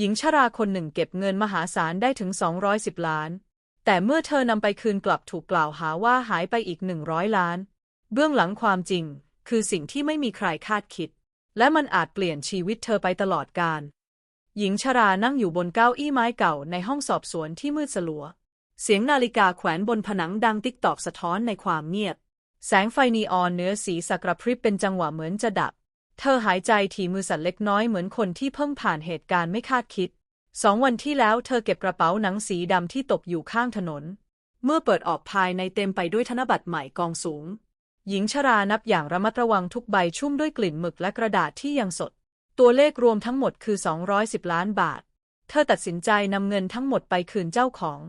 หญิงชราคนหนึ่งเก็บเงินมหาศาลได้ถึง 210 ล้าน แต่เมื่อเธอนำไปคืนกลับถูกกล่าวหาว่าหายไปอีก 100 ล้าน เบื้องหลังความจริง คือสิ่งที่ไม่มีใครคาดคิด และมันอาจเปลี่ยนชีวิตเธอไปตลอดกาลหญิงชรานั่งอยู่บนเก้าอี้ไม้เก่าในห้องสอบสวนที่มืดสลัว เสียงนาฬิกาแขวนบนผนังดังติ๊กตอกสะท้อนในความเงียบ แสงไฟนีออนเนื้อสีสักกระพริบเป็นจังหวะเหมือนจะดับ เธอหายใจถี่มือสั่นเล็กน้อยเหมือนคนที่เพิ่งผ่านเหตุการณ์ไม่คาดคิด สองวันที่แล้วเธอเก็บกระเป๋าหนังสีดำที่ตกอยู่ข้างถนน เมื่อเปิดออกภายในเต็มไปด้วยธนบัตรใหม่กองสูง หญิงชรานับอย่างระมัดระวังทุกใบชุ่มด้วยกลิ่นหมึกและกระดาษที่ยังสด ตัวเลขรวมทั้งหมดคือ 210 ล้านบาท เธอตัดสินใจนำเงินทั้งหมดไปคืนเจ้าของ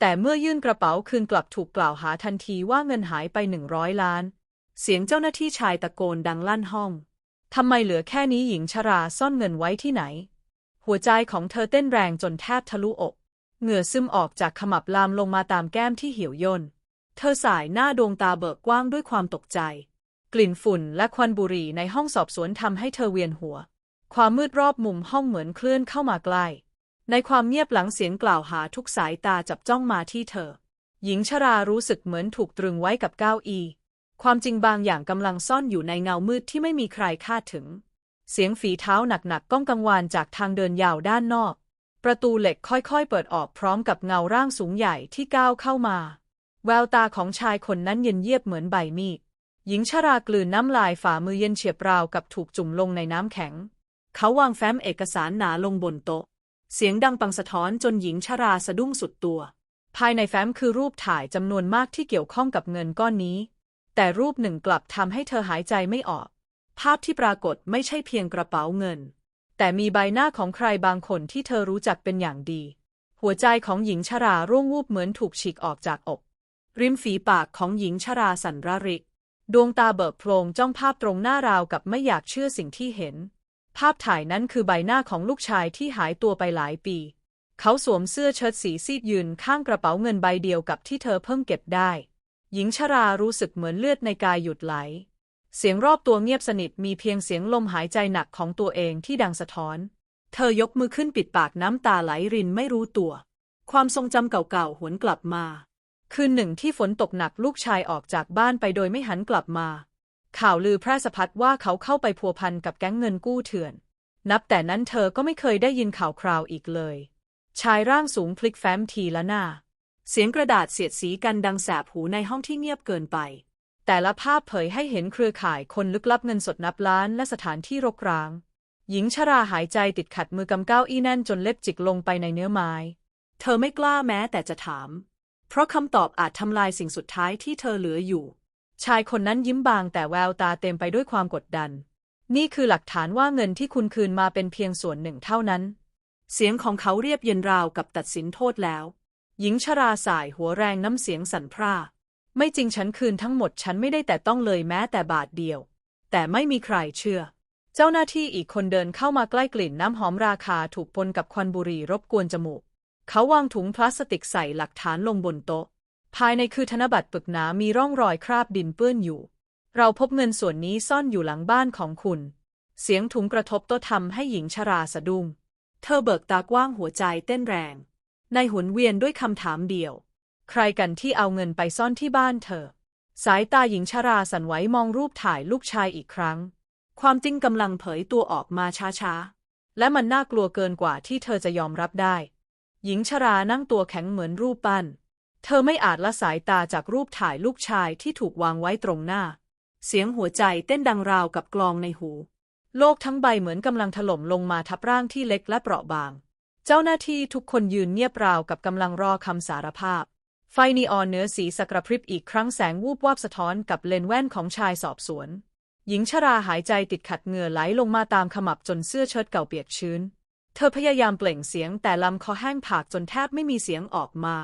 แต่เมื่อยื่นกระเป๋าคืนกลับถูกกล่าวหาทันทีว่าเงินหายไป 100 ล้าน เสียงเจ้าหน้าที่ชายตะโกนดังลั่นห้อง ทำไมเหลือแค่นี้หญิงชราซ่อนเงินไว้ที่ไหน หัวใจของเธอเต้นแรงจนแทบทะลุอก เหงื่อซึมออกจากขมับลามลงมาตามแก้มที่เหี่ยวย่น เธอสายหน้าดวงตาเบิกกว้างด้วยความตกใจ กลิ่นฝุ่นและควันบุหรี่ในห้องสอบสวนทำให้เธอเวียนหัว ความมืดรอบมุมห้องเหมือนเคลื่อนเข้ามาใกล้ ในความเงียบหลังเสียงกล่าวหาทุกสายตาจับจ้องมาที่เธอ หญิงชรารู้สึกเหมือนถูกตรึงไว้กับเก้าอี้ ความจริงบางอย่างกำลังซ่อนอยู่ในเงามืดที่ไม่มีใครคาดถึง เสียงฝีเท้าหนักๆก้องกังวานจากทางเดินยาวด้านนอก ประตูเหล็กค่อยๆ เปิดออกพร้อมกับเงาร่างสูงใหญ่ที่ก้าวเข้ามา แววตาของชายคนนั้นเย็นเยียบเหมือนใบมีด หญิงชรากลืนน้ำลายฝ่ามือเย็นเฉียบราวกับถูกจุ่มลงในน้ำแข็ง เขาวางแฟ้มเอกสารหนาลงบนโต๊ะ เสียงดังปังสะท้อนจนหญิงชราสะดุ้งสุดตัว ภายในแฟ้มคือรูปถ่ายจำนวนมากที่เกี่ยวข้องกับเงินก้อนนี้ แต่รูปหนึ่งกลับทำให้เธอหายใจไม่ออก ภาพที่ปรากฏไม่ใช่เพียงกระเป๋าเงิน แต่มีใบหน้าของใครบางคนที่เธอรู้จักเป็นอย่างดี หัวใจของหญิงชราร่วงวูบเหมือนถูกฉีกออกจากอก ริมฝีปากของหญิงชราสั่นระริก ดวงตาเบิกโพลงจ้องภาพตรงหน้าราวกับไม่อยากเชื่อสิ่งที่เห็น ภาพถ่ายนั้นคือใบหน้าของลูกชายที่หายตัวไปหลายปี เขาสวมเสื้อเชิ้ตสีซีดยืนข้างกระเป๋าเงินใบเดียวกับที่เธอเพิ่งเก็บได้ หญิงชรารู้สึกเหมือนเลือดในกายหยุดไหล เสียงรอบตัวเงียบสนิทมีเพียงเสียงลมหายใจหนักของตัวเองที่ดังสะท้อน เธอยกมือขึ้นปิดปากน้ำตาไหลรินไม่รู้ตัว ความทรงจำเก่าๆหวนกลับมา คืนหนึ่งที่ฝนตกหนักลูกชายออกจากบ้านไปโดยไม่หันกลับมา ข่าวลือแพร่สะพัดว่าเขาเข้าไปพัวพันกับแก๊งเงินกู้เถื่อน นับแต่นั้นเธอก็ไม่เคยได้ยินข่าวคราวอีกเลย ชายร่างสูงพลิกแฟ้มทีละหน้า เสียงกระดาษเสียดสีกันดังแสบหูในห้องที่เงียบเกินไป แต่ละภาพเผยให้เห็นเครือข่ายคนลึกลับเงินสดนับล้านและสถานที่รกร้าง หญิงชราหายใจติดขัดมือกำเก้าอี้แน่นจนเล็บจิกลงไปในเนื้อไม้ เธอไม่กล้าแม้แต่จะถาม เพราะคำตอบอาจทำลายสิ่งสุดท้ายที่เธอเหลืออยู่ ชายคนนั้นยิ้มบางแต่แววตาเต็มไปด้วยความกดดัน นี่คือหลักฐานว่าเงินที่คุณคืนมาเป็นเพียงส่วนหนึ่งเท่านั้น เสียงของเขาเรียบเย็นราวกับตัดสินโทษแล้ว หญิงชราสายหัวแรงน้ำเสียงสั่นพร่า ไม่จริงฉันคืนทั้งหมดฉันไม่ได้แต่ต้องเลยแม้แต่บาทเดียว แต่ไม่มีใครเชื่อ เจ้าหน้าที่อีกคนเดินเข้ามาใกล้กลิ่นน้ำหอมราคาถูกปนกับควันบุหรี่รบกวนจมูก เขาวางถุงพลาสติกใส่หลักฐานลงบนโต๊ะ ภายในคือธนบัตรปึกหนามีร่องรอยคราบดินเปื้อนอยู่ เราพบเงินส่วนนี้ซ่อนอยู่หลังบ้านของคุณ เสียงถุงกระทบโต๊ะทำให้หญิงชราสะดุ้งเธอเบิกตากว้างหัวใจเต้นแรง ในหุนเวียนด้วยคำถามเดียว ใครกันที่เอาเงินไปซ่อนที่บ้านเธอ สายตาหญิงชราสั่นไหวมองรูปถ่ายลูกชายอีกครั้ง ความจริงกำลังเผยตัวออกมาช้าๆ และมันน่ากลัวเกินกว่าที่เธอจะยอมรับได้ หญิงชรานั่งตัวแข็งเหมือนรูปปั้น เธอไม่อาจละสายตาจากรูปถ่ายลูกชายที่ถูกวางไว้ตรงหน้า เสียงหัวใจเต้นดังราวกับกลองในหู โลกทั้งใบเหมือนกำลังถล่มลงมาทับร่างที่เล็กและเปราะบาง เจ้าหน้าที่ทุกคนยืนเงียบราวกับกำลังรอคำสารภาพ ไฟนีออนเนื้อสีสกระพริบอีกครั้งแสงวูบวาบสะท้อนกับเลนแว่นของชายสอบสวน หญิงชราหายใจติดขัดเหงื่อไหลลงมาตามขมับจนเสื้อเชิ้ตเก่าเปียกชื้น เธอพยายามเปล่งเสียงแต่ลำคอแห้งผากจนแทบไม่มีเสียงออกมา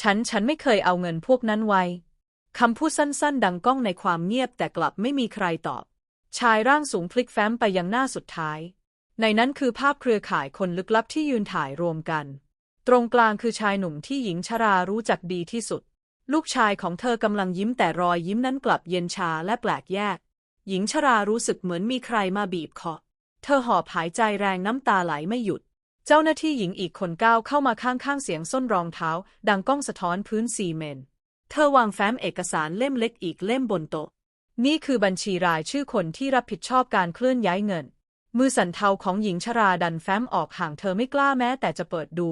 ฉันฉันไม่เคยเอาเงินพวกนั้นไว้คำพูดสั้นๆ ดังก้องในความเงียบแต่กลับไม่มีใครตอบ ชายร่างสูงพลิกแฟ้มไปยังหน้าสุดท้าย ในนั้นคือภาพเครือข่ายคนลึกลับที่ยืนถ่ายรวมกัน ตรงกลางคือชายหนุ่มที่หญิงชรารู้จักดีที่สุด ลูกชายของเธอกำลังยิ้มแต่รอยยิ้มนั้นกลับเย็นชาและแปลกแยก หญิงชรารู้สึกเหมือนมีใครมาบีบคอ เธอหอบหายใจแรงน้ำตาไหลไม่หยุด เจ้าหน้าที่หญิงอีกคนก้าวเข้ามาข้างๆเสียงส้นรองเท้า ดังก้องสะท้อนพื้นซีเมนต์ เธอวางแฟ้มเอกสารเล่มเล็กอีกเล่มบนโต๊ะ นี่คือบัญชีรายชื่อคนที่รับผิดชอบการเคลื่อนย้ายเงิน มือสั่นเทาของหญิงชราดันแฟ้มออกห่างเธอไม่กล้าแม้แต่จะเปิดดู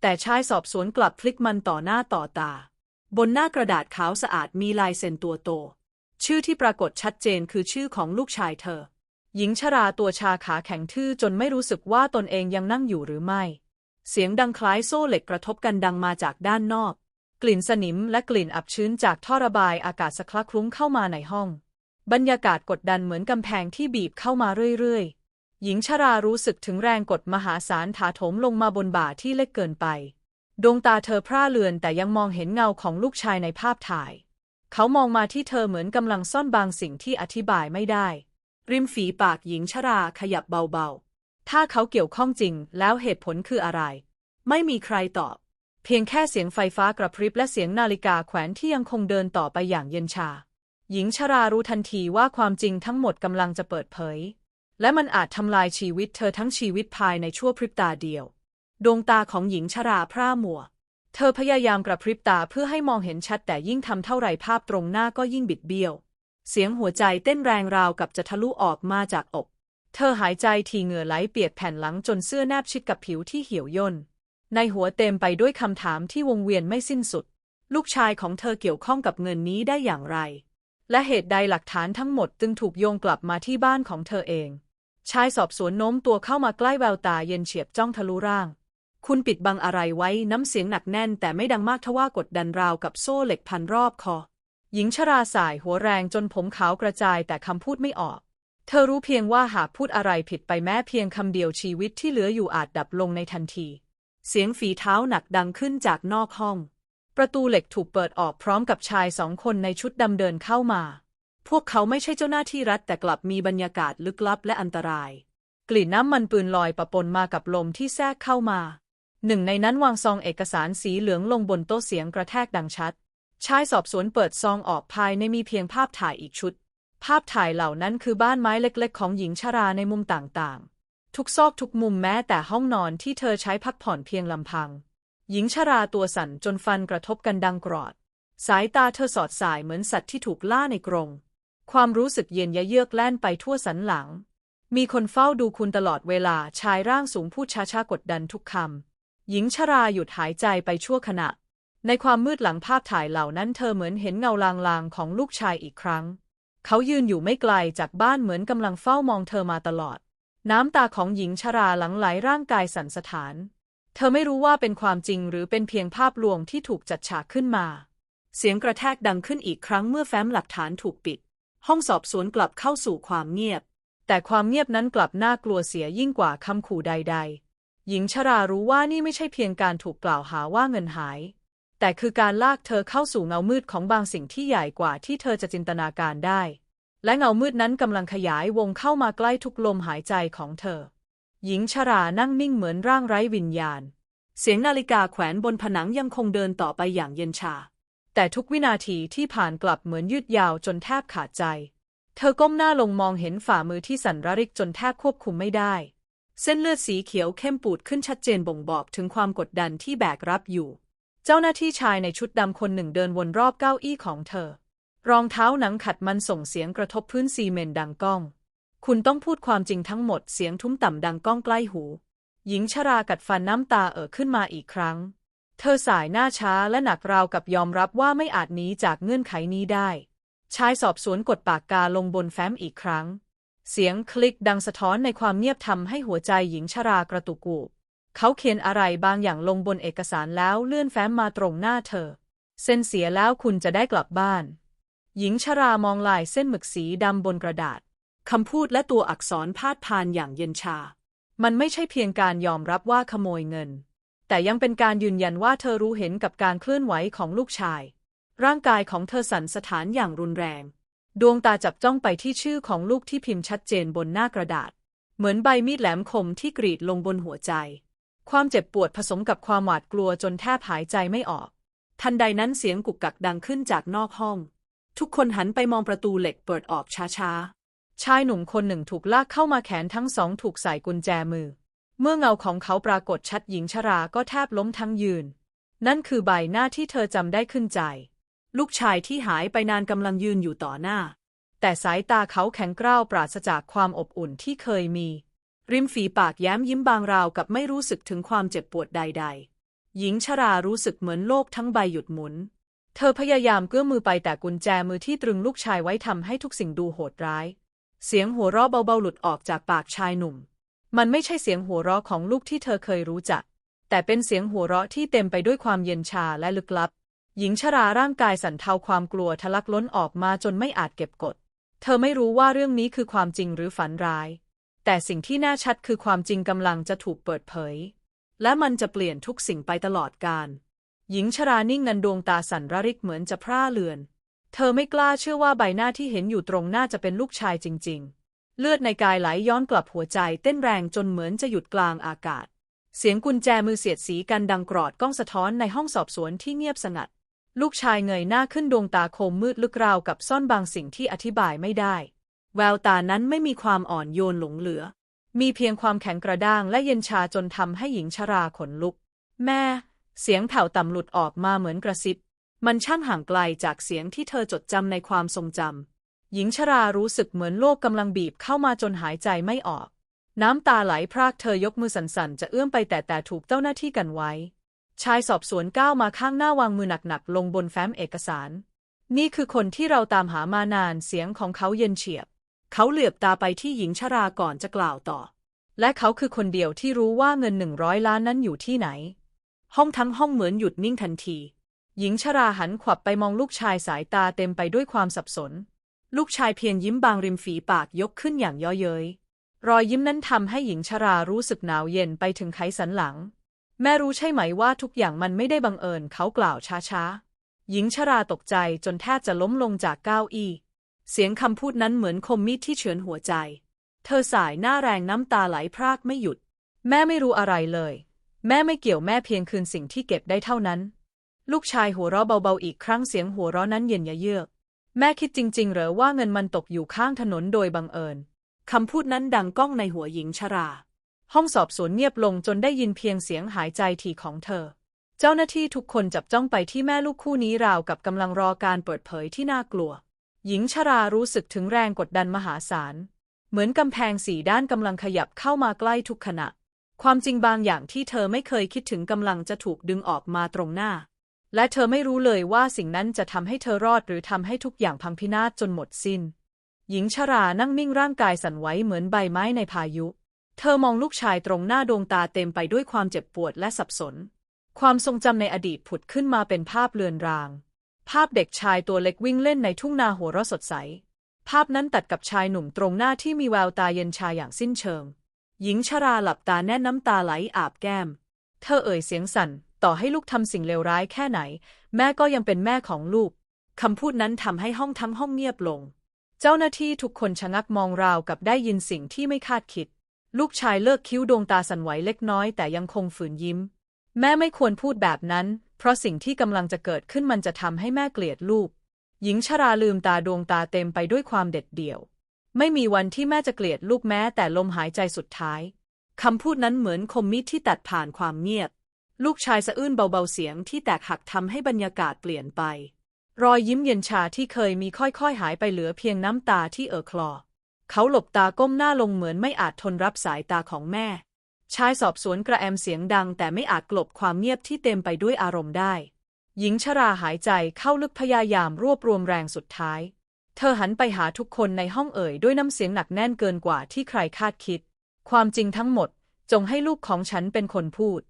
แต่ชายสอบสวนกลับพลิกมันต่อหน้าต่อตา บนหน้ากระดาษขาวสะอาดมีลายเซ็นตัวโต ชื่อที่ปรากฏชัดเจนคือชื่อของลูกชายเธอ หญิงชราตัวชาขาแข็งทื่อจนไม่รู้สึกว่าตนเองยังนั่งอยู่หรือไม่ เสียงดังคล้ายโซ่เหล็กกระทบกันดังมาจากด้านนอก กลิ่นสนิมและกลิ่นอับชื้นจากท่อระบายอากาศสะคลักคลุ้งเข้ามาในห้อง บรรยากาศกดดันเหมือนกำแพงที่บีบเข้ามาเรื่อยๆ หญิงชรารู้สึกถึงแรงกดมหาศาลถาโถมลงมาบนบ่าที่เล็กเกินไป ดวงตาเธอพร่าเลือนแต่ยังมองเห็นเงาของลูกชายในภาพถ่าย เขามองมาที่เธอเหมือนกำลังซ่อนบางสิ่งที่อธิบายไม่ได้ ริมฝีปากหญิงชราขยับเบาๆ ถ้าเขาเกี่ยวข้องจริงแล้วเหตุผลคืออะไร ไม่มีใครตอบ เพียงแค่เสียงไฟฟ้ากระพริบและเสียงนาฬิกาแขวนที่ยังคงเดินต่อไปอย่างเย็นชา หญิงชรารู้ทันทีว่าความจริงทั้งหมดกำลังจะเปิดเผย และมันอาจทำลายชีวิตเธอทั้งชีวิตภายในชั่วพริบตาเดียว ดวงตาของหญิงชราพร่ามัว เธอพยายามกระพริบตาเพื่อให้มองเห็นชัดแต่ยิ่งทำเท่าไรภาพตรงหน้าก็ยิ่งบิดเบี้ยว เสียงหัวใจเต้นแรงราวกับจะทะลุออกมาจากอก เธอหายใจทีเหงื่อไหลเปียกแผ่นหลังจนเสื้อแนบชิดกับผิวที่เหี่ยวย่น ในหัวเต็มไปด้วยคำถามที่วงเวียนไม่สิ้นสุด ลูกชายของเธอเกี่ยวข้องกับเงินนี้ได้อย่างไร และเหตุใดหลักฐานทั้งหมดจึงถูกโยงกลับมาที่บ้านของเธอเอง ชายสอบสวนโน้มตัวเข้ามาใกล้แววตาเย็นเฉียบจ้องทะลุร่าง คุณปิดบังอะไรไว้น้ำเสียงหนักแน่นแต่ไม่ดังมากทว่ากดดันราวกับโซ่เหล็กพันรอบคอ หญิงชราสายหัวแรงจนผมขาวกระจายแต่คำพูดไม่ออก เธอรู้เพียงว่าหากพูดอะไรผิดไปแม้เพียงคำเดียวชีวิตที่เหลืออยู่อาจดับลงในทันที เสียงฝีเท้าหนักดังขึ้นจากนอกห้อง ประตูเหล็กถูกเปิดออกพร้อมกับชายสองคนในชุดดำเดินเข้ามา พวกเขาไม่ใช่เจ้าหน้าที่รัฐแต่กลับมีบรรยากาศลึกลับและอันตราย กลิ่นน้ำมันปืนลอยปะปนมากับลมที่แทรกเข้ามา หนึ่งในนั้นวางซองเอกสารสีเหลืองลงบนโต๊ะเสียงกระแทกดังชัด ชายสอบสวนเปิดซองออกภายในมีเพียงภาพถ่ายอีกชุด ภาพถ่ายเหล่านั้นคือบ้านไม้เล็กๆ ของหญิงชราในมุมต่างๆ ทุกซอกทุกมุมแม้แต่ห้องนอนที่เธอใช้พักผ่อนเพียงลำพัง หญิงชราตัวสั่นจนฟันกระทบกันดังกรอด สายตาเธอสอดสายเหมือนสัตว์ที่ถูกล่าในกรง ความรู้สึกเย็นยะเยือกแล่นไปทั่วสันหลัง มีคนเฝ้าดูคุณตลอดเวลาชายร่างสูงพูดช้าๆกดดันทุกคำ หญิงชราหยุดหายใจไปชั่วขณะ ในความมืดหลังภาพถ่ายเหล่านั้นเธอเหมือนเห็นเงาลางๆของลูกชายอีกครั้ง เขายืนอยู่ไม่ไกลจากบ้านเหมือนกำลังเฝ้ามองเธอมาตลอด น้ำตาของหญิงชราหลังไหลร่างกายสั่นสะท้าน เธอไม่รู้ว่าเป็นความจริงหรือเป็นเพียงภาพลวงที่ถูกจัดฉากขึ้นมา เสียงกระแทกดังขึ้นอีกครั้งเมื่อแฟ้มหลักฐานถูกปิด ห้องสอบสวนกลับเข้าสู่ความเงียบ แต่ความเงียบนั้นกลับน่ากลัวเสียยิ่งกว่าคำขู่ใด ๆ หญิงชรารู้ว่านี่ไม่ใช่เพียงการถูกกล่าวหาว่าเงินหาย แต่คือการลากเธอเข้าสู่เงามืดของบางสิ่งที่ใหญ่กว่าที่เธอจะจินตนาการได้ และเงามืดนั้นกำลังขยายวงเข้ามาใกล้ทุกลมหายใจของเธอ หญิงชรานั่งนิ่งเหมือนร่างไร้วิญญาณ เสียงนาฬิกาแขวนบนผนังยังคงเดินต่อไปอย่างเย็นชา แต่ทุกวินาทีที่ผ่านกลับเหมือนยืดยาวจนแทบขาดใจ เธอก้มหน้าลงมองเห็นฝ่ามือที่สั่นระริกจนแทบควบคุมไม่ได้ เส้นเลือดสีเขียวเข้มปูดขึ้นชัดเจนบ่งบอกถึงความกดดันที่แบกรับอยู่ เจ้าหน้าที่ชายในชุดดำคนหนึ่งเดินวนรอบเก้าอี้ของเธอ รองเท้าหนังขัดมันส่งเสียงกระทบพื้นซีเมนต์ดังก้อง คุณต้องพูดความจริงทั้งหมดเสียงทุ้มต่ำดังก้องใกล้หู หญิงชรากัดฟันน้ำตาเอ่อขึ้นมาอีกครั้ง เธอสายหน้าช้าและหนักราวกับยอมรับว่าไม่อาจหนีจากเงื่อนไขนี้ได้ ชายสอบสวนกดปากกาลงบนแฟ้มอีกครั้ง เสียงคลิกดังสะท้อนในความเงียบทำให้หัวใจหญิงชรากระตุกกูบเขาเขียนอะไรบางอย่างลงบนเอกสารแล้วเลื่อนแฟ้มมาตรงหน้าเธอ เส้นเสียแล้วคุณจะได้กลับบ้าน หญิงชรามองลายเส้นหมึกสีดำบนกระดาษคำพูดและตัวอักษรพาดพานอย่างเย็นชา มันไม่ใช่เพียงการยอมรับว่าขโมยเงิน แต่ยังเป็นการยืนยันว่าเธอรู้เห็นกับการเคลื่อนไหวของลูกชาย ร่างกายของเธอสั่นสะท้านอย่างรุนแรง ดวงตาจับจ้องไปที่ชื่อของลูกที่พิมพ์ชัดเจนบนหน้ากระดาษ เหมือนใบมีดแหลมคมที่กรีดลงบนหัวใจ ความเจ็บปวดผสมกับความหวาดกลัวจนแทบหายใจไม่ออก ทันใดนั้นเสียงกุกกักดังขึ้นจากนอกห้อง ทุกคนหันไปมองประตูเหล็กเปิดออกช้าๆชายหนุ่มคนหนึ่งถูกลากเข้ามาแขนทั้งสองถูกใส่กุญแจมือ เมื่อเงาของเขาปรากฏชัดหญิงชราก็แทบล้มทั้งยืน นั่นคือใบหน้าที่เธอจำได้ขึ้นใจ ลูกชายที่หายไปนานกำลังยืนอยู่ต่อหน้า แต่สายตาเขาแข็งกร้าวปราศจากความอบอุ่นที่เคยมี ริมฝีปากแย้มยิ้มบางราวกับไม่รู้สึกถึงความเจ็บปวดใด ๆ หญิงชรารู้สึกเหมือนโลกทั้งใบหยุดหมุน เธอพยายามเกื้อมือไปแต่กุญแจมือที่ตรึงลูกชายไว้ทำให้ทุกสิ่งดูโหดร้าย เสียงหัวเราะเบาๆหลุดออกจากปากชายหนุ่ม มันไม่ใช่เสียงหัวเราะของลูกที่เธอเคยรู้จัก แต่เป็นเสียงหัวเราะที่เต็มไปด้วยความเย็นชาและลึกลับ หญิงชราร่างกายสั่นเทาความกลัวทะลักล้นออกมาจนไม่อาจเก็บกด เธอไม่รู้ว่าเรื่องนี้คือความจริงหรือฝันร้าย แต่สิ่งที่แน่ชัดคือความจริงกำลังจะถูกเปิดเผย และมันจะเปลี่ยนทุกสิ่งไปตลอดกาลหญิงชรานิ่งงันดวงตาสั่นระริกเหมือนจะพร่าเลือน เธอไม่กล้าเชื่อว่าใบหน้าที่เห็นอยู่ตรงหน้าจะเป็นลูกชายจริง ๆ เลือดในกายไหลย้อนกลับหัวใจเต้นแรงจนเหมือนจะหยุดกลางอากาศ เสียงกุญแจมือเสียดสีกันดังกรอดก้องสะท้อนในห้องสอบสวนที่เงียบสงัด ลูกชายเงยหน้าขึ้นดวงตาคมมืดลึกราวกับซ่อนบางสิ่งที่อธิบายไม่ได้ แววตานั้นไม่มีความอ่อนโยนหลงเหลือ มีเพียงความแข็งกระด้างและเย็นชาจนทำให้หญิงชราขนลุก แม่ เสียงแผ่วต่ำหลุดออกมาเหมือนกระซิบ มันช่างห่างไกลจากเสียงที่เธอจดจำในความทรงจำ หญิงชรารู้สึกเหมือนโลกกำลังบีบเข้ามาจนหายใจไม่ออก น้ำตาไหลพรากเธอยกมือสั่นๆ จะเอื้อมไปแต่แต่ถูกเจ้าหน้าที่กันไว้ ชายสอบสวนก้าวมาข้างหน้าวางมือหนักๆ ลงบนแฟ้มเอกสาร นี่คือคนที่เราตามหามานานเสียงของเขาเย็นเฉียบ เขาเหลือบตาไปที่หญิงชราก่อนจะกล่าวต่อ และเขาคือคนเดียวที่รู้ว่าเงินหนึ่งร้อยล้านนั้นอยู่ที่ไหน ห้องทั้งห้องเหมือนหยุดนิ่งทันที หญิงชราหันขวับไปมองลูกชายสายตาเต็มไปด้วยความสับสน ลูกชายเพียงยิ้มบางริมฝีปากยกขึ้นอย่างย่อเย้ย รอยยิ้มนั้นทำให้หญิงชรารู้สึกหนาวเย็นไปถึงไขสันหลัง แม่รู้ใช่ไหมว่าทุกอย่างมันไม่ได้บังเอิญเขากล่าวช้าๆ หญิงชราตกใจจนแทบจะล้มลงจากเก้าอี้ เสียงคำพูดนั้นเหมือนคมมีดที่เฉือนหัวใจ เธอสายหน้าแรงน้ำตาไหลพรากไม่หยุด แม่ไม่รู้อะไรเลย แม่ไม่เกี่ยวแม่เพียงคืนสิ่งที่เก็บได้เท่านั้น ลูกชายหัวเราะเบาๆอีกครั้งเสียงหัวเราะนั้นเย็นยะเยือก แม่คิดจริง ๆ เหรอว่าเงินมันตกอยู่ข้างถนนโดยบังเอิญ คำพูดนั้นดังก้องในหัวหญิงชรา ห้องสอบสวนเงียบลงจนได้ยินเพียงเสียงหายใจถี่ของเธอ เจ้าหน้าที่ทุกคนจับจ้องไปที่แม่ลูกคู่นี้ราวกับกำลังรอการเปิดเผยที่น่ากลัว หญิงชรารู้สึกถึงแรงกดดันมหาศาล เหมือนกำแพงสี่ด้านกำลังขยับเข้ามาใกล้ทุกขณะ ความจริงบางอย่างที่เธอไม่เคยคิดถึงกำลังจะถูกดึงออกมาตรงหน้า และเธอไม่รู้เลยว่าสิ่งนั้นจะทำให้เธอรอดหรือทำให้ทุกอย่างพังพินาศจนหมดสิ้น หญิงชรานั่งนิ่งร่างกายสั่นไหวเหมือนใบไม้ในพายุ เธอมองลูกชายตรงหน้าดวงตาเต็มไปด้วยความเจ็บปวดและสับสน ความทรงจำในอดีตผุดขึ้นมาเป็นภาพเลือนราง ภาพเด็กชายตัวเล็กวิ่งเล่นในทุ่งนาหัวเราะสดใส ภาพนั้นตัดกับชายหนุ่มตรงหน้าที่มีแววตาเย็นชาอย่างสิ้นเชิง หญิงชราหลับตาแน่นน้ำตาไหลอาบแก้ม เธอเอ่ยเสียงสั่น ต่อให้ลูกทำสิ่งเลวร้ายแค่ไหน แม่ก็ยังเป็นแม่ของลูก คำพูดนั้นทำให้ห้องทั้งห้องเงียบลง เจ้าหน้าที่ทุกคนชะงักมองราวกับได้ยินสิ่งที่ไม่คาดคิด ลูกชายเลิกคิ้วดวงตาสั่นไหวเล็กน้อยแต่ยังคงฝืนยิ้ม แม่ไม่ควรพูดแบบนั้น เพราะสิ่งที่กำลังจะเกิดขึ้นมันจะทำให้แม่เกลียดลูก หญิงชราลืมตาดวงตาเต็มไปด้วยความเด็ดเดี่ยว ไม่มีวันที่แม่จะเกลียดลูกแม้แต่ลมหายใจสุดท้ายคำพูดนั้นเหมือนคมมีดที่ตัดผ่านความเงียบ ลูกชายสะอื้นเบาๆเสียงที่แตกหักทำให้บรรยากาศเปลี่ยนไป รอยยิ้มเย็นชาที่เคยมีค่อยๆหายไปเหลือเพียงน้ำตาที่เอ่อคลอ เขาหลบตาก้มหน้าลงเหมือนไม่อาจทนรับสายตาของแม่ ชายสอบสวนกระแอมเสียงดัง แต่ไม่อาจกลบความเงียบที่เต็มไปด้วยอารมณ์ได้ หญิงชราหายใจเข้าลึกพยายามรวบรวมแรงสุดท้าย เธอหันไปหาทุกคนในห้องเอ่ยด้วยน้ำเสียงหนักแน่นเกินกว่าที่ใครคาดคิด ความจริงทั้งหมด จงให้ลูกของฉันเป็นคนพูด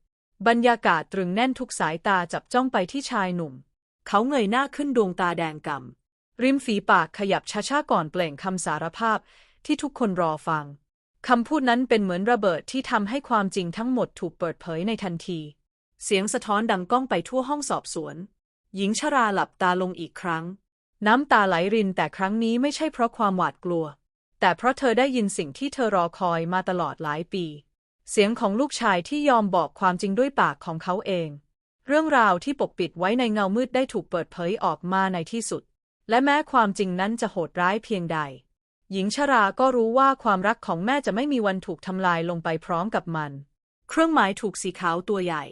บรรยากาศตรึงแน่นทุกสายตาจับจ้องไปที่ชายหนุ่ม เขาเงยหน้าขึ้นดวงตาแดงกำ่ำริมฝีปากขยับช้าๆก่อนเปล่งคำสารภาพที่ทุกคนรอฟัง คำพูดนั้นเป็นเหมือนระเบิดที่ทำให้ความจริงทั้งหมดถูกเปิดเผยในทันที เสียงสะท้อนดังก้องไปทั่วห้องสอบสวน หญิงชราหลับตาลงอีกครั้ง น้ำตาไหลรินแต่ครั้งนี้ไม่ใช่เพราะความหวาดกลัว แต่เพราะเธอได้ยินสิ่งที่เธอรอคอยมาตลอดหลายปี เสียงของลูกชายที่ยอมบอกความจริงด้วยปากของเขาเอง เรื่องราวที่ปกปิดไว้ในเงามืดได้ถูกเปิดเผยออกมาในที่สุด และแม้ความจริงนั้นจะโหดร้ายเพียงใด หญิงชราก็รู้ว่าความรักของแม่จะไม่มีวันถูกทำลายลงไปพร้อมกับมัน เครื่องหมายถูกสีขาวตัวใหญ่